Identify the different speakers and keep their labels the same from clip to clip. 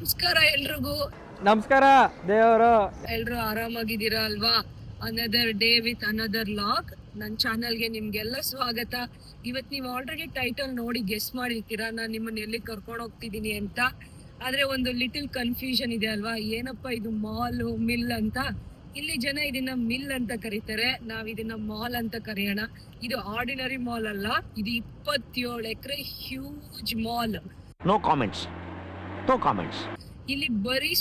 Speaker 1: ನಮಸ್ಕಾರ ಎಲ್ರಿಗೂ.
Speaker 2: ನಮಸ್ಕಾರ ದೇವರು.
Speaker 1: ಎಲ್ರು ಆರಾಮಾಗಿದ್ದೀರಾ ಅಲ್ವಾ? Another day with another log ನನ್ನ ಚಾನಲ್ಗೆ ನಿಮ್ಗೆಲ್ಲ ಸ್ವಾಗತ. ಇವತ್ ನೀವು ಆಲ್ರೆಡಿ ಟೈಟಲ್ ನೋಡಿ ಗೆಸ್ ಮಾಡಿರ್ತೀರಾ? ನಾನು ನಿಮ್ಮನ್ನ ಎಲ್ಲಿ ಕರ್ಕೊಂಡು ಹೋಗ್ತಿದ್ದೀನಿ ಅಂತ. ಆದ್ರೆ ಒಂದು ಲಿಟಲ್ ಕನ್ಫ್ಯೂಷನ್ ಇದೆ ಅಲ್ವಾ? ಏನಪ್ಪ ಇದು ಮಾಲ್ ಮಿಲ್ ಅಂತ? ಇಲ್ಲಿ ಜನ ಇದನ್ನ ಮಿಲ್ ಅಂತ ಕರೀತಾರೆ. ನಾವ್ ಇದನ್ನ ಮಾಲ್ ಅಂತ ಕರೆಯೋಣ. ಇದು ಆರ್ಡಿನರಿ ಮಾಲ್ ಅಲ್ಲ. ಇದು ಇಪ್ಪತ್ತೇಳು ಎಕರೆ huge mall
Speaker 3: no comments. No comments
Speaker 1: ಇಲ್ಲಿ ಬರೀ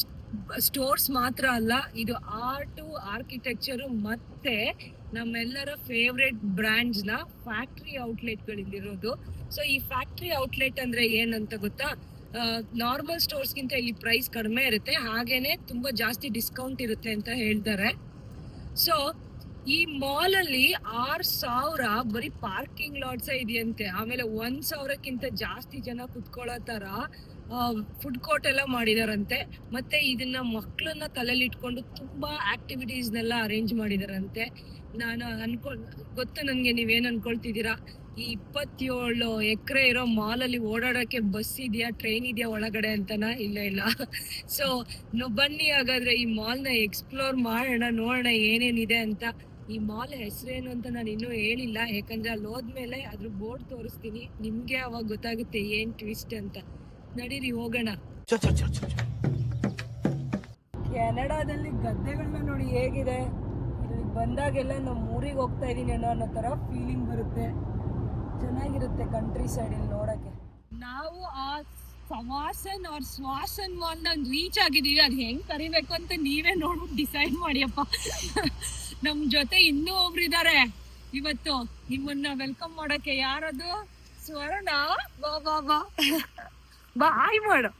Speaker 1: ಸ್ಟೋರ್ಸ್ ಮಾತ್ರ ಅಲ್ಲ, ಇದು ಆರ್ಟು ಆರ್ಕಿಟೆಕ್ಚರ್ ಮತ್ತೆ ನಮ್ಮೆಲ್ಲರ ಫೇವ್ರೆಟ್ ಬ್ರ್ಯಾಂಡ್ಸ್ನ ಫ್ಯಾಕ್ಟ್ರಿ ಔಟ್ಲೆಟ್ ಗಳಿಲ್ಲಿರೋದು ಸೊ ಈ ಫ್ಯಾಕ್ಟ್ರಿ ಔಟ್ಲೆಟ್ ಅಂದ್ರೆ ಏನಂತ ಗೊತ್ತಾ? ನಾರ್ಮಲ್ ಸ್ಟೋರ್ಸ್ ಗಿಂತ ಇಲ್ಲಿ ಪ್ರೈಸ್ ಕಡಿಮೆ ಇರುತ್ತೆ. ಹಾಗೇನೆ ತುಂಬಾ ಜಾಸ್ತಿ ಡಿಸ್ಕೌಂಟ್ ಇರುತ್ತೆ ಅಂತ ಹೇಳ್ತಾರೆ. ಸೊ ಈ ಮಾಲ್ ಅಲ್ಲಿ ಆರ್ ಸಾವಿರ ಬರೀ ಪಾರ್ಕಿಂಗ್ ಲಾಟ್ಸ್ ಇದೆಯಂತೆ. ಆಮೇಲೆ ಒಂದ್ ಸಾವಿರಕ್ಕಿಂತ ಜಾಸ್ತಿ ಜನ ಕುತ್ಕೊಳ್ಳೋ ತರ ಫುಡ್ ಕೋರ್ಟ್ ಎಲ್ಲ ಮಾಡಿದಾರಂತೆ. ಮತ್ತೆ ಇದನ್ನ ಮಕ್ಕಳನ್ನ ತಲೆಯಲ್ಲಿ ಇಟ್ಕೊಂಡು ತುಂಬಾ ಆಕ್ಟಿವಿಟೀಸ್ನೆಲ್ಲ ಅರೇಂಜ್ ಮಾಡಿದಾರಂತೆ. ನಾನು ಅನ್ಕೊ, ಗೊತ್ತು ನನ್ಗೆ ನೀವೇನ್ ಅನ್ಕೊಳ್ತಿದ್ದೀರಾ? ಈ ಇಪ್ಪತ್ತೇಳು ಎಕರೆ ಇರೋ ಮಾಲಲ್ಲಿ ಅಲ್ಲಿ ಓಡಾಡಕ್ಕೆ ಬಸ್ ಇದೆಯಾ ಟ್ರೈನ್ ಇದೆಯಾ ಒಳಗಡೆ ಅಂತನ ಇಲ್ಲ ಇಲ್ಲ. ಸೊ ಬನ್ನಿ ಹಾಗಾದ್ರೆ ಈ ಮಾಲ್ನ ಎಕ್ಸ್ಪ್ಲೋರ್ ಮಾಡೋಣ ನೋಡೋಣ ಏನೇನಿದೆ ಅಂತ. ಈ ಮಾಲ್ ಹೆಸರೇನು ಅಂತ ನಾನು ಇನ್ನೂ ಹೇಳಿಲ್ಲ. ಯಾಕಂದ್ರೆ ಅಲ್ಲಿ ಹೋದ್ಮೇಲೆ ಅದ್ರ ಬೋರ್ಡ್ ತೋರಿಸ್ತೀನಿ. ನಿಮ್ಗೆ ಅವಾಗ ಗೊತ್ತಾಗುತ್ತೆ ಏನ್ ಟ್ವಿಸ್ಟ್ ಅಂತ. ನಡೀರಿ ಹೋಗೋಣ. ಕೆನಡಾದಲ್ಲಿ ಗದ್ದೆಗಳನ್ನ ನೋಡಿ ಹೇಗಿದೆ. ಇಲ್ಲಿ ಬಂದಾಗೆಲ್ಲ ನಮ್ಮ ಊರಿಗೆ ಹೋಗ್ತಾ ಇದ್ದೀನಿ ಅನ್ನೋ ಅನ್ನೋ ತರ ಫೀಲಿಂಗ್ ಬರುತ್ತೆ. ಚೆನ್ನಾಗಿರುತ್ತೆ ಕಂಟ್ರಿ ಸೈಡ್ ಸೈಡಲ್ಲಿ ನೋಡಕ್ಕೆ. ನಾವು ಆ ಸವಾಸನ್ ಅವ್ರ ಶ್ವಾಸನ್ ಒಂದಂಗ್ ರೀಚ್ ಆಗಿದೀವಿ ಅದು ಹೆಂಗ್ ಕರಿಬೇಕು ಅಂತ ನೀವೇ ನೋಡ್ಬಿಟ್ಟು ಡಿಸೈಡ್ ಮಾಡಿಯಪ್ಪ. ನಮ್ ಜೊತೆ ಇನ್ನೂ ಒಬ್ರು ಇದಾರೆ. ಇವತ್ತು ನಿಮ್ಮನ್ನ ವೆಲ್ಕಮ್ ಮಾಡಕ್ಕೆ ಯಾರದು? ಸ್ವರ್ಣ? ಬಾ ಬಾ ಬಾ. ಬಾ ಹಾಯ್ ಮಾಡು.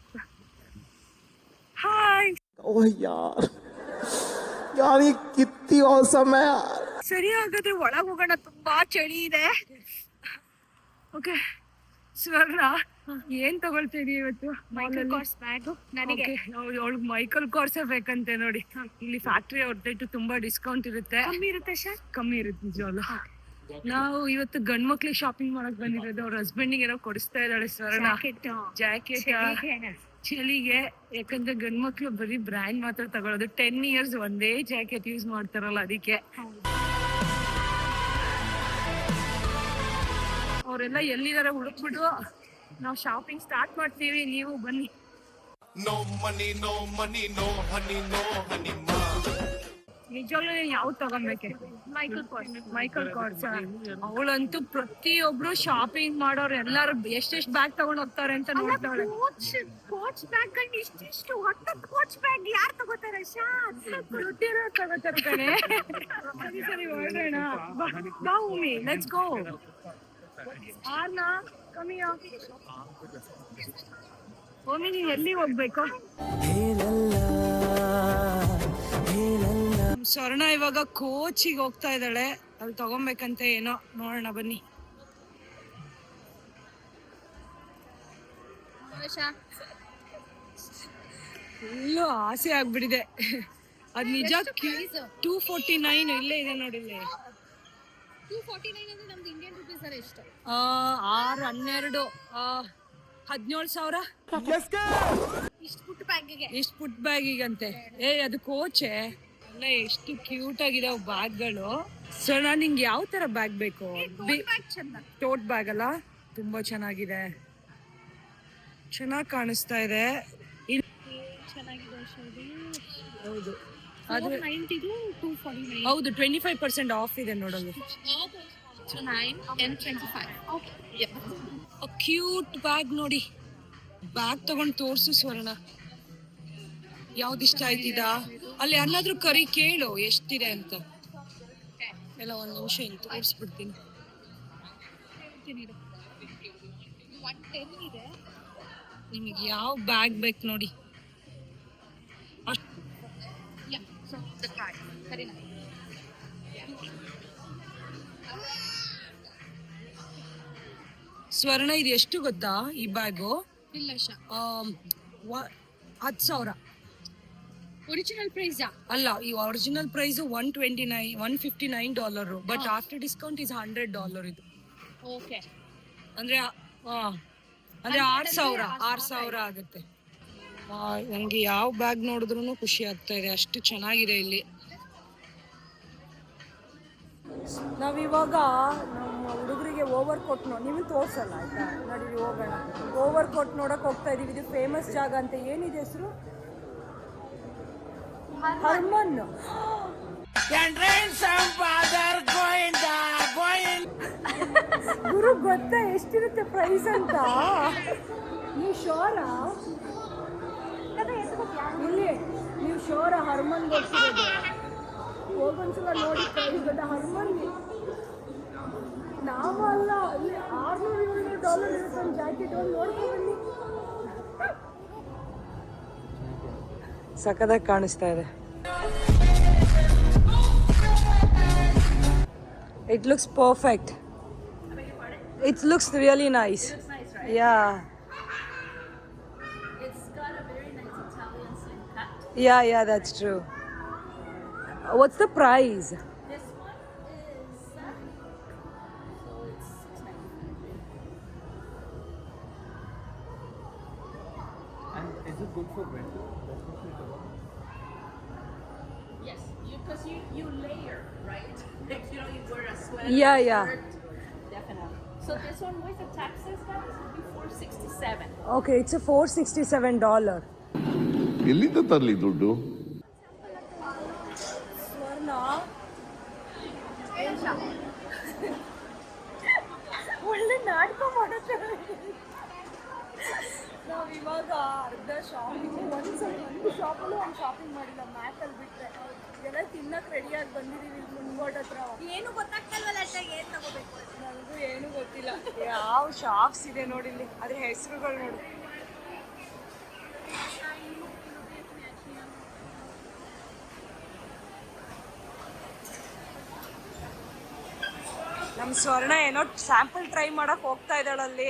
Speaker 1: ಹಾಯ್
Speaker 3: ಓ ಯಾರ್? ಯಾರಿ ಕಿತ್ತಿ ಅವಸಮಯ
Speaker 1: ಸರಿ ಹಾಗಾದ್ರೆ ಒಳಗೋಗೋಣ ತುಂಬಾ ಚಳಿ ಇದೆ. ಓಕೆ. ಸ್ವರ್ಣ ಏನ್ ತಗೊಳ್ತಾ ಇವತ್ತು? ಮೈಕಲ್ ಕೋರ್ಸ್ ಬ್ಯಾಗ್ ನನಗೆ. ಅವಳಿಗೆ ಮೈಕಲ್ ಕಾರ್ಸೇ ಬೇಕಂತೆ ನೋಡಿ. ಇಲ್ಲಿ ಫ್ಯಾಕ್ಟ್ರಿ ಔಟ್ಲೆಟ್ ತುಂಬಾ ಡಿಸ್ಕೌಂಟ್ ಇರುತ್ತೆ. ಕಮ್ಮಿ ಇರುತ್ತೆ ಸರ್ ಕಮ್ಮಿ ಇರುತ್ತೆ ನಿಜವಲ್ಲ ನಾವು ಇವತ್ತು ಗಂಡ್ ಮಕ್ಳಿಗೆ ಶಾಪಿಂಗ್ ಮಾಡಕ್ ಬಂದಿರೋದು. ಅವ್ರ ಹಸ್ಬೆಂಡಿಗೆ ಏನೋ ಕೊಡಿಸ್ತಾ ಇದ್ದಾಳೆ ಸ್ವರ್ಣ. ಜಾಕೆಟ್ ಚಳಿಗೆ. ಯಾಕಂದ್ರೆ ಗಂಡ್ ಮಕ್ಳು ಬರೀ ಬ್ರ್ಯಾಂಡ್ ಮಾತ್ರ ತಗೊಳ್ಳೋದು ಟೆನ್ ಇಯರ್ಸ್ ಒಂದೇ ಜಾಕೆಟ್ ಯೂಸ್ ಮಾಡ್ತಾರಲ್ಲ ಅದಕ್ಕೆ. ಅವರೆಲ್ಲ ಎಲ್ಲಿದಾರೆ ಹುಡುಕ್ಬಿಟ್ಟು ನಾವು ಶಾಪಿಂಗ್ ಸ್ಟಾರ್ಟ್ ಮಾಡ್ತೀವಿ ನೀವು ಬನ್ನಿ.
Speaker 4: No money no money no honey no honey.
Speaker 1: ನಿಜವಾಗ್ಲೂ ನೀನ್ ಯಾವ್ದು ತಗೊಳ್ಬೇಕೆ ಮೈಕಲ್ ಕಾರ್ಸ್ ಮೈಕಲ್ ಕಾರ್ಸ್ ಅವಳಂತೂ ಪ್ರತಿಯೊಬ್ರು ಶಾಪಿಂಗ್ ಮಾಡೋರು ಎಲ್ಲಾರು ಎಷ್ಟೆಷ್ಟು ಬ್ಯಾಗ್ ತಗೊಂಡ್ ಹೋಗ್ತಾರೆ ಅಂತ ನೋಡ್ತಾಳೆ.
Speaker 5: ಕೋಚ್ ಬ್ಯಾಗ್ ಗಳನ್ನ ಇಷ್ಟಿಷ್ಟು ಒಟ್ಟು ಕೋಚ್ ಬ್ಯಾಗ್ ಯಾರು ತಗೋತಾರೆ
Speaker 1: ಗೊತ್ತಿರೋ ತಗೋತಾರೆ ಕಣೆ. ಸರಿ ಸರಿ ಹೊರಡೋಣ. ಬಾ- ಬಾ ಉಮಿ ಲೆಟ್ಸ್ ಗೋ ಆರ್ನ ಓಮಿ ನೀನ್ ಎಲ್ಲಿ ಹೋಗ್ಬೇಕು? ಸ್ವರ್ಣ ಇವಾಗ ಕೋಚಿಗೆ ಹೋಗ್ತಾ ಇದ್ದಾಳೆ. ಅಲ್ಲಿ ತಗೊಬೇಕಂತ ಏನೋ ನೋಡೋಣ ಬನ್ನಿ. ಫುಲ್ಲು ಆಸೆ ಆಗ್ಬಿಟ್ಟಿದೆ. ಅದ್ ನಿಜ ಟೂ ಫೋರ್ಟಿ ನೈನ್ ಇಲ್ಲೇ ಇದೆ ನೋಡಿ ಆರು ಹನ್ನೆರಡು ಹದಿನೇಳು ಸಾವಿರ?
Speaker 5: ಇಷ್ಟು ಪುಟ್ ಬ್ಯಾಗಿಗೆ
Speaker 1: ಎಷ್ಟು ಪುಟ್ ಬ್ಯಾಗಿಗಂತೆ ಏ ಅದು ಕೋಚೆ. ಅಲ್ಲ ಎಷ್ಟು ಕ್ಯೂಟ್ ಆಗಿದೆ ಬ್ಯಾಗ್ಗಳು. ಸೊ ನಾನು ನಿಂಗೆ ಯಾವ ತರ ಬ್ಯಾಗ್ ಬೇಕು? ಟೋಟ್ ಬ್ಯಾಗ್ ಅಲ್ಲ? ತುಂಬಾ ಚೆನ್ನಾಗಿದೆ. ಚೆನ್ನಾಗಿ ಕಾಣಿಸ್ತಾ ಇದೆ.
Speaker 5: ಚೆನ್ನಾಗಿದೆ
Speaker 1: ಹೌದು. ಅದು
Speaker 5: ನೈಂಟಿದು ಟೂ ಫಾರ್ಟಿ ನೈನ್
Speaker 1: ಹೌದು ಟ್ವೆಂಟಿ ಫೈವ್ ಪರ್ಸೆಂಟ್ ಆಫ್ ಇದೆ ನೋಡೋದು
Speaker 5: nine ten twenty five okay
Speaker 1: cute bag ನೋಡಿ. ಬ್ಯಾಗ್ ತಗೊಂಡು ತೋರ್ಸು ಸ್ವರ್ಣ. ಯಾವ್ದು ಇಷ್ಟ ಆಯ್ತಿದ? ಅಲ್ಲಿ ಅನ್ನಾದ್ರೂ ಕರಿ ಕೇಳು ಎಷ್ಟಿದೆ ಅಂತ. ಎಲ್ಲ ಒಂದು ನಿಮಿಷ ಇಲ್ಲಿ ತೋರಿಸ್ಬಿಡ್ತೀನಿ. ನಿಮಗೆ ಯಾವ ಬ್ಯಾಗ್ ಬೇಕು ನೋಡಿ.
Speaker 5: ದ ಕಾರ್ಡ್ ಸರಿ ನೈನ್
Speaker 1: ಸ್ವರ್ಣ ಇದು ಎಷ್ಟು ಗೊತ್ತಾ ಈ ಬ್ಯಾಗು
Speaker 5: ಇಲ್ಲ ಶಾ
Speaker 1: ಹತ್ತು ಸಾವಿರ.
Speaker 5: ಒರಿಜಿನಲ್ ಪ್ರೈಸ್
Speaker 1: ಅಲ್ಲ ಈ original price one twenty nine one fifty nine dollar but after discount is hundred dollar ಇದು.
Speaker 5: ಓಕೆ
Speaker 1: ಅಂದ್ರೆ ಅಂದ್ರೆ ಆರ್ ಸಾವಿರ ಆರ್ ಸಾವಿರ ಆಗುತ್ತೆ. ನನಗೆ ಯಾವ ಬ್ಯಾಗ್ ನೋಡಿದ್ರು ಖುಷಿ ಆಗ್ತಾ ಇದೆ. ಅಷ್ಟು ಚೆನ್ನಾಗಿದೆ ಇಲ್ಲಿ. ನಾವಿವಾಗ ನಮ್ಮ ಹುಡುಗರಿಗೆ ಓವರ್ ಕೋಟ್ ನೋ ನೀವು ತೋರ್ಸಲ್ಲ, ಆಯ್ತಾ? ನೋಡಿ ಹೋಗೋಣ. ಓವರ್ ಕೋಟ್ ನೋಡಕ್ ಹೋಗ್ತಾ ಇದೀವಿ. ಇದು ಫೇಮಸ್ ಜಾಗ ಅಂತ ಏನಿದೆ ಹೆಸರು? ಹರ್ಮನ್ ಗುರು, ಗೊತ್ತಾ? ಎಷ್ಟಿರುತ್ತೆ ಪ್ರೈಸ್ ಅಂತ? ನೀವು ಶೋರಾ ಇಲ್ಲಿ ನೀವು ಶೋರ ಹರ್ಮನ್ ಗೊತ್ತಿರೋದು ಹೋಗೊಂದ್ಸಲ ನೋಡಿ ಕೈಗಡ್ಡ ಹರ್ಮನ್ ನಾವು. ಅಲ್ಲ ಅಲ್ಲಿ ಆರ್ನೂರು, ಏಳ್ನೂರು ಡಾಲರ್ ಇರುತ್ತೆ ಒಂದು ಜಾಕೆಟ್ ಒಂದು ನೋಡ್ಕೊಂಡು ಸಖದಾಗಿ ಕಾಣಿಸ್ತಾ ಇದೆ. It looks perfect it looks really nice yeah Yeah, yeah, that's true. Uh, What's the price? And is it good for winter?
Speaker 6: Yes, because you, you layer, right? Like, you know, you wear a sweater.
Speaker 1: Yeah, yeah.
Speaker 6: shirt, Definitely. So this one with the taxes, guys, would be four sixty-seven.
Speaker 1: Okay, it's a four sixty-seven dollar.
Speaker 7: ಎಲ್ಲಿಂದ ತರಲಿ ದುಡ್ಡು?
Speaker 1: ಸ್ವರ್ಣ. ಒಳ್ಳೆ ನಾಟಕ ಮಾಡುತ್ತೆ. ನಾವು ಇವಾಗ ಅರ್ಧ ಶಾಪಿಂಗ್ ಒಂದು ಒಂದು ಶಾಪಲ್ಲೂ ಒಂದು ಶಾಪಿಂಗ್ ಮಾಡಿಲ್ಲ ಮ್ಯಾಟಲ್ಲಿ ಬಿಟ್ಟರೆ ಎಲ್ಲ ತಿನ್ನಕ್ಕೆ ರೆಡಿಯಾಗಿ ಬಂದಿದ್ದೀವಿ ಮುಂದ್ಗೋಡ್ ಹತ್ರ.
Speaker 5: ಏನು ಗೊತ್ತಾಗ್ತಲ್ವಲ್ಲ ಅಕ್ಕ ಏನು ತಗೋಬೇಕು?
Speaker 1: ನನಗೂ ಏನು ಗೊತ್ತಿಲ್ಲ. ಯಾವ ಶಾಪ್ಸ್ ಇದೆ ನೋಡಿ ಇಲ್ಲಿ. ಅದ್ರ ಹೆಸರುಗಳು ನೋಡಿ. ನಮ್ಮ ಸ್ವರ್ಣ ಏನೋ ಸ್ಯಾಂಪಲ್ ಟ್ರೈ ಮಾಡಕ್ ಹೋಗ್ತಾ ಇದ್ದಾಳಲ್ಲಿ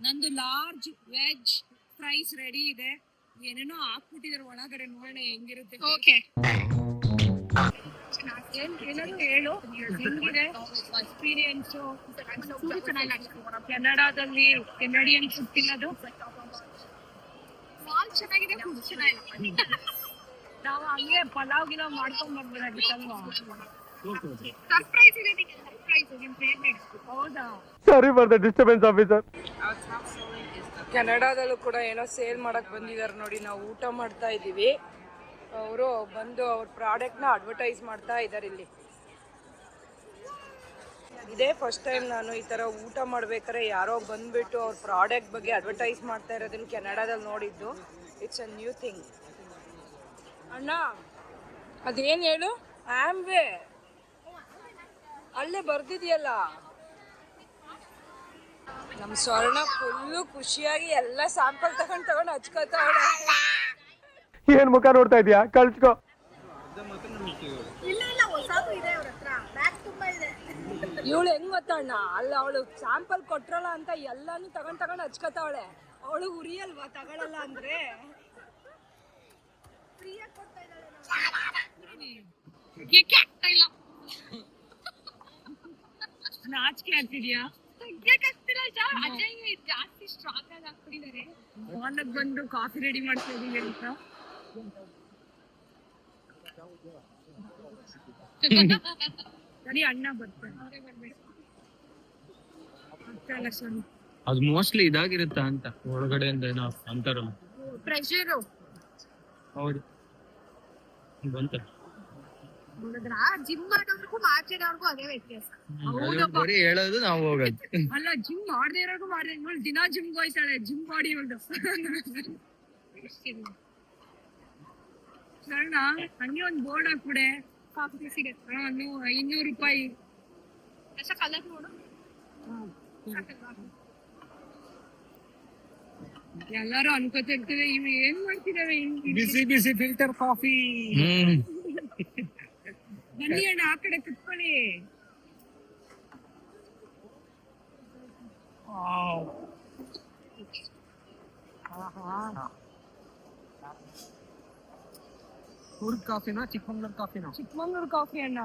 Speaker 1: ನಂದು ಲಾರ್ಜ್ ವೆಜ್ ಫ್ರೈಸ್ ರೆಡಿ ಇದೆ. ಏನೇನೋ ಹಾಕ್ಬಿಟ್ಟಿದಾರೆ ಒಳಗಡೆ ನೋಡೋಣ ಹೆಂಗಿರುತ್ತೆ ಓಕೆ ಏನ್ ಏನಾದ್ರು ಹೇಳು. ಹೆಂಗಿದೆ? ಎಕ್ಸ್ಪೀರಿಯನ್ಸ್ ಕೆನಡಾದಲ್ಲಿ ಕೆನಡಿಯನ್ ಫುಡ್ ತಿನ್ನೋದು?
Speaker 5: ಮಾಲ್ ಚೆನ್ನಾಗಿದೆ ಫುಡ್ ಚೆನ್ನಾಗಿದೆ.
Speaker 1: ನಾವು ಹಂಗೆ ಪಲಾವ್ ಗಿಲಾವ್ ಮಾಡ್ಕೊಂಡ್ ಬರ್ಬೋದಾಗಿತ್ತಲ್ವಾ
Speaker 5: ಸರ್ಪ್ರೈಸ್ ಇದೆ ನಿಮಗೆ
Speaker 2: sorry for the disturbance officer
Speaker 1: ಕೆನಡಾದಲ್ಲೂ ಕೂಡ ಏನೋ ಸೇಲ್ ಮಾಡಕ್ ಬಂದಿದ್ದಾರೆ ನೋಡಿ, ನಾವು ಊಟ ಮಾಡ್ತಾ ಇದ್ದೀವಿ. ಅವರು ಬಂದು ಅವ್ರ ಪ್ರಾಡಕ್ಟ್ನ ಅಡ್ವರ್ಟೈಸ್ ಮಾಡ್ತಾ ಇದ್ದಾರೆ ಇಲ್ಲಿ. ಇದೇ ಫಸ್ಟ್ ಟೈಮ್ ನಾನು ಈ ಥರ ಊಟ ಮಾಡ್ಬೇಕಾದ್ರೆ ಯಾರೋ ಬಂದ್ಬಿಟ್ಟು ಅವ್ರ ಪ್ರಾಡಕ್ಟ್ ಬಗ್ಗೆ ಅಡ್ವರ್ಟೈಸ್ ಮಾಡ್ತಾ ಇರೋದನ್ನ ಕೆನಡಾದಲ್ಲಿ ನೋಡಿದ್ದು. ಇಟ್ಸ್ ಅ ನ್ಯೂ ಥಿಂಗ್ ಅಣ್ಣ, ಅದೇನು ಹೇಳು? ಆಮ್ವೆ ಅಲ್ಲೇ ಬರ್ದಿದ್ಯಲ್ಲ? ನಮ್ಮ ಸ್ವರ್ಣ ಫುಲ್ಲು ಖುಷಿಯಾಗಿ ಎಲ್ಲ ಸ್ಯಾಂಪಲ್ ತಗೊಂಡ್ ತಗೊಂಡ್ ಹಚ್ಕೋತಾವಳೆ
Speaker 2: ಏನ್ ಮುಖ ನೋಡ್ತಾ ಇದೀಯಾ? ಕಳ್ಸ್ಕೊ.
Speaker 5: ಇಲ್ಲ ಇಲ್ಲ ಹೊಸದು ಇದೆ ಅವ್ರ ಹತ್ರ. ಬ್ಯಾಗ್ ತುಂಬಾ ಇದೆ.
Speaker 1: ಇವಳು ಹೆಂಗ್ ಗೊತ್ತಣ್ಣ? ಅಲ್ಲ ಅವಳು ಸ್ಯಾಂಪಲ್ ಕೊಟ್ರಲ್ಲ ಅಂತ ಎಲ್ಲಾನು ತಗೊಂಡ್ ತಗೊಂಡ್ ಹಚ್ಕೋತಾವಳೆ ಅವಳು. ಉರಿಯಲ್ವಾ ತಗೊಳಲ್ಲ ಅಂದ್ರೆ?
Speaker 5: ಫ್ರೀಯಾಗಿ ಕೊಡ್ತಾ ಇದ್ದಾಳೆ.
Speaker 1: ನಾಚಿಕೆ ಆಗ್ತಿದ್ಯಾ?
Speaker 5: ಜಾಸ್ತಿ ಸ್ಟ್ರಾಂಗ್ ಆಗಿ ಹಾಕ್ಬಿಟ್ಟಿದ್ದಾರೆ
Speaker 1: ಮಾಲಕ್ ಬಂದು ಕಾಫಿ ರೆಡಿ ಮಾಡ್ತಾ ಇದೀವಿ ಅಂತ ಸರಿ ಅಣ್ಣ ಬರ್ತಾರೆ.
Speaker 8: ಅದು ಮೋಸ್ಟ್ಲಿ ಇದಾಗಿರುತ್ತಾ ಅಂತ. ಒಳಗಡೆಯಿಂದ ಏನೋ ಅಂತಾರಲ್ಲ.
Speaker 5: ಪ್ರೆಷರು
Speaker 8: ಹೌದು. ಬಂತ.
Speaker 5: ನೋಡಿದ್ರ ಜಿಮ್ ಮಾಡೋರ್ಗೂ ಮಾಡ್ತಿರೋರ್ಗೂ ಅದೇ ವ್ಯತ್ಯಾಸ.
Speaker 8: ಬರೀ ಹೇಳೋದು ನಾವು ಹೋಗೋದು.
Speaker 1: ಅಲ್ಲ ಜಿಮ್ ಮಾಡದೇ ಇರೋರ್ಗು ಮಾಡ್ದೆ ಇವಳು ದಿನ ಜಿಮ್ ಹೋಯ್ತಾಳೆ. ಜಿಮ್ ಬಾಡಿ ಇವಳು ಸಣ್ಣ ಹಂಗೆ ಒಂದ್ ಬೋರ್ಡ್ ಹಾಕ್ಬಿಡೆ.
Speaker 5: ಕಾಫಿ ಸಿಗುತ್ತೆ
Speaker 1: ಇನ್ನೂರು ರೂಪಾಯಿ.
Speaker 5: ಎಷ್ಟ ಕಲರ್ ನೋಡು.
Speaker 1: ಎಲ್ಲಾರು ಅನ್ಕೋತಿರ್ತೀವಿ. ಇವ್ ಏನ್ ಮಾಡ್ತಿದಾವೆ?
Speaker 2: ಬಿಸಿ ಬಿಸಿ ಫಿಲ್ಟರ್ ಕಾಫಿ
Speaker 1: ಬನ್ನಿ ಅಣ್ಣ ಆ ಕಡೆ ಕುತ್ಕೊಳ್ಳಿ.
Speaker 2: ಕೂರ್ಗ್ ಕಾಫಿನಾ ಚಿಕ್ಕಮಂಗ್ಳೂರ್ ಕಾಫಿನಾ?
Speaker 1: ಚಿಕ್ಕಮಂಗ್ಳೂರ್ ಕಾಫಿ ಅಣ್ಣ.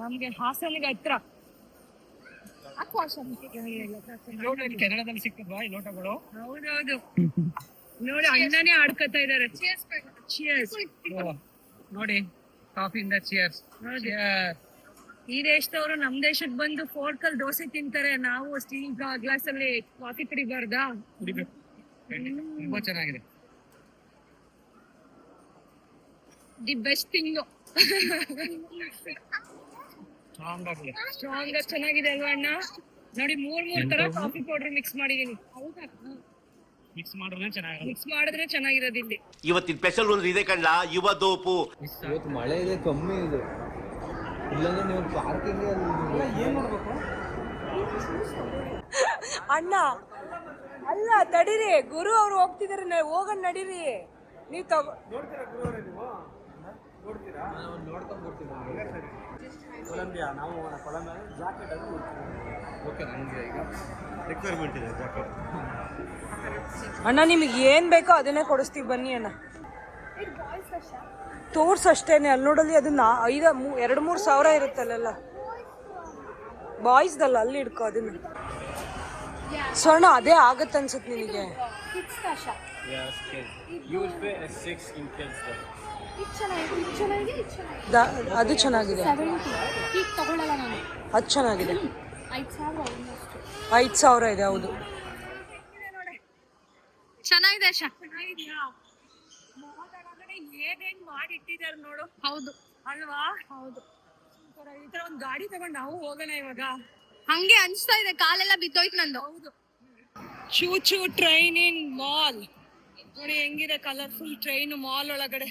Speaker 1: ನಮ್ಗೆ ಹಾಸನಿಗೆ ಹತ್ರ.
Speaker 2: ಕೆನಡಾದಲ್ಲಿ ಸಿಕ್ತದ್ವಾ ಈ ಲೋಟಗಳು.
Speaker 1: ಹೌದೌದು. ನೋಡಿ ಅಣ್ಣನೇ ಆಡ್ಕೊತಾ ಇದಾರೆ
Speaker 2: ಚಿಯಸ್ ನೋಡಿ. ಕಾಫಿಯಿಂದ ಚಿಯರ್ಸ್
Speaker 1: ಈ ದೇಶದವರು ನಮ್ ದೇಶಕ್ ಬಂದು ಫೋರ್ಕ್ ಅಲ್ಲಿ ದೋಸೆ ತಿಂತಾರೆ. ನಾವು ಸ್ಟೀಲ್ ಗ್ಲಾಸ್ ಅಲ್ಲಿ ಕಾಫಿ ಕುಡಿಬಾರ್ದಾ?
Speaker 2: ಕುಡಿಬೇಕು. ತುಂಬಾ ಚೆನ್ನಾಗಿದೆ.
Speaker 1: ದಿ ಬೆಸ್ಟ್ ಥಿಂಗ್
Speaker 2: ಸ್ಟ್ರಾಂಗ್
Speaker 1: ಚೆನ್ನಾಗಿದೆ ಅಲ್ವಾ ಅಣ್ಣ? ನೋಡಿ ಮೂರ್ ಮೂರ್ ತರ ಕಾಫಿ ಪೌಡರ್ ಮಿಕ್ಸ್ ಮಾಡಿದೀನಿ.
Speaker 2: ಮಿಕ್ಸ್ ಮಾಡಿದ್ರೆ ಚೆನ್ನಾಗಿದೆ
Speaker 1: ಮಿಕ್ಸ್ ಮಾಡಿದ್ರೆ ಚೆನ್ನಾಗಿರೋದು ಇಲ್ಲಿ.
Speaker 4: ಇವತ್ತಿನ ಸ್ಪೆಷಲ್ ಒಂದು ಇದೆ ಕಣ್ಲಾ ಯುವ ದೋಪು.
Speaker 3: ಇವತ್ತು ಮಳೆ ಇದೆ ಕಮ್ಮಿ ಇದೆ. ಇಲ್ಲಾಂದ್ರೆ ನೀವು ಪಾರ್ಕಿಂಗ್ ಏನು ಮಾಡ್ಬೇಕು?
Speaker 9: ಅಣ್ಣ ಅಲ್ಲ ತಡೀರಿ. ಗುರು ಅವ್ರು ಹೋಗ್ತಿದಾರೆ ಹೋಗ ಹೋಗೋಣ ನಡೀರಿ. ನೀವು ತಗೋ
Speaker 3: ನೋಡ್ಕೊಂಡ್ ಬರ್ತೀನಿ ಕೊಲಂಬಿಯಾ ನಾವು ಕೊಲಂಬಿಯಾ ಜಾಕೆಟ್ ಅದು ಓಕೆ ನನಗೆ ಈಗ ರಿಕ್ವೈರ್ಮೆಂಟ್ ಇದೆ ಜಾಕೆಟ್.
Speaker 9: ಅಣ್ಣ ನಿಮಗೆ ಏನ್ ಬೇಕೋ ಅದನ್ನೇ ಕೊಡಿಸ್ತೀವಿ ಬನ್ನಿ ಅಣ್ಣ. ತೋರ್ಸ್ ಅಷ್ಟೇನೆ ಅಲ್ಲಿ ನೋಡಲ್ಲಿ ಅದನ್ನ ಐದು ಮೂ- ಎರಡು ಮೂರು ಸಾವಿರ ಇರುತ್ತಲ್ಲ ಬಾಯ್ಸ್ದಲ್ಲ ಅಲ್ಲಿ ಹಿಡ್ಕೋ ಅದನ್ನ. ಸ್ವರ್ಣ ಅದೇ ಆಗತ್ತೆ ಅನ್ಸುತ್ತೆ ನಿನಗೆ. ಅದು ಚೆನ್ನಾಗಿದೆ.
Speaker 5: ಸೆವೆಂಟಿ ಈಗ ತಗೊಳ್ಳಲ್ಲ ನಾನು.
Speaker 9: ಅದು ಚೆನ್ನಾಗಿದೆ.
Speaker 5: ಐದು ಸಾವಿರ ಆಲ್ಮೋಸ್ಟ್
Speaker 9: ಐದು ಸಾವಿರ ಇದೆ ಹೌದು.
Speaker 5: ಚೆನ್ನಾಗಿದೆ ಶಾ
Speaker 1: ಚೆನ್ನಾಗಿದ್ಯಾ? ಒಳಗಡೆ ಏನೇನ್ ಮಾಡಿಟ್ಟಿದ್ದಾರೆ ನೋಡು.
Speaker 5: ಹೌದು.
Speaker 1: ಅಲ್ವಾ?
Speaker 5: ಹೌದು.
Speaker 1: ಈ ತರ ಒಂದ್ ಗಾಡಿ ತಗೊಂಡ್ ನಾವು ಹೋಗೋಣ ಇವಾಗ.
Speaker 5: ಹಂಗೆ ಅನ್ಸ್ತಾ ಇದೆ ಕಾಲೆಲ್ಲ ಬಿದ್ದೋಯ್ತು ನಂದು.
Speaker 1: ಹೌದು. ಚೂ ಚೂ ಟ್ರೈನ್ ಇನ್ ಮಾಲ್ ನೋಡಿ ಹೆಂಗಿದೆ ಕಲರ್ಫುಲ್ ಟ್ರೈನ್ ಮಾಲ್ ಒಳಗಡೆ.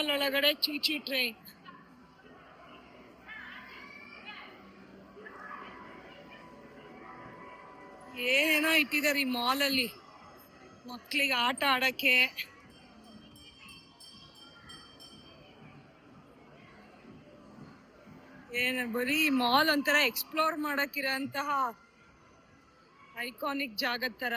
Speaker 1: ಮಾಲ್ ಒಳಗಡೆ ಚೀಚಿ ಟ್ರೈನ್ ಏನೇನೋ ಇಟ್ಟಿದ್ದಾರೆ ಈ ಮಾಲ್ ಅಲ್ಲಿ ಮಕ್ಳಿಗೆ ಆಟ ಆಡಕ್ಕೆ. ಏನ ಬರೀ ಮಾಲ್ ಒಂಥರ ಎಕ್ಸ್ಪ್ಲೋರ್ ಮಾಡಕ್ಕಿರೋಂತಹ ಐಕಾನಿಕ್ ಜಾಗದ ತರ.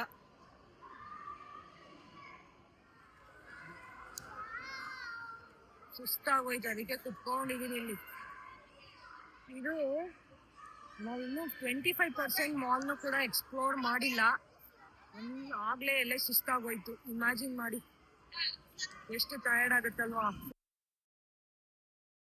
Speaker 1: ಸುಸ್ತಾಗೋಯ್ತು, ಅದಕ್ಕೆ ಕುತ್ಕೊಂಡಿದೀನಿ ಇಲ್ಲಿ. ಇದು ನಾವಿನ್ನೂ ಟ್ವೆಂಟಿ ಫೈವ್ ಪರ್ಸೆಂಟ್ ಮಾಲ್ನು ಕೂಡ ಎಕ್ಸ್ಪ್ಲೋರ್ ಮಾಡಿಲ್ಲ. ಆಗ್ಲೇ ಎಲ್ಲ ಸುಸ್ತಾಗೋಯ್ತು. ಇಮ್ಯಾಜಿನ್ ಮಾಡಿ. ಎಷ್ಟು ಟಯರ್ಡ್ ಆಗುತ್ತಲ್ವಾ?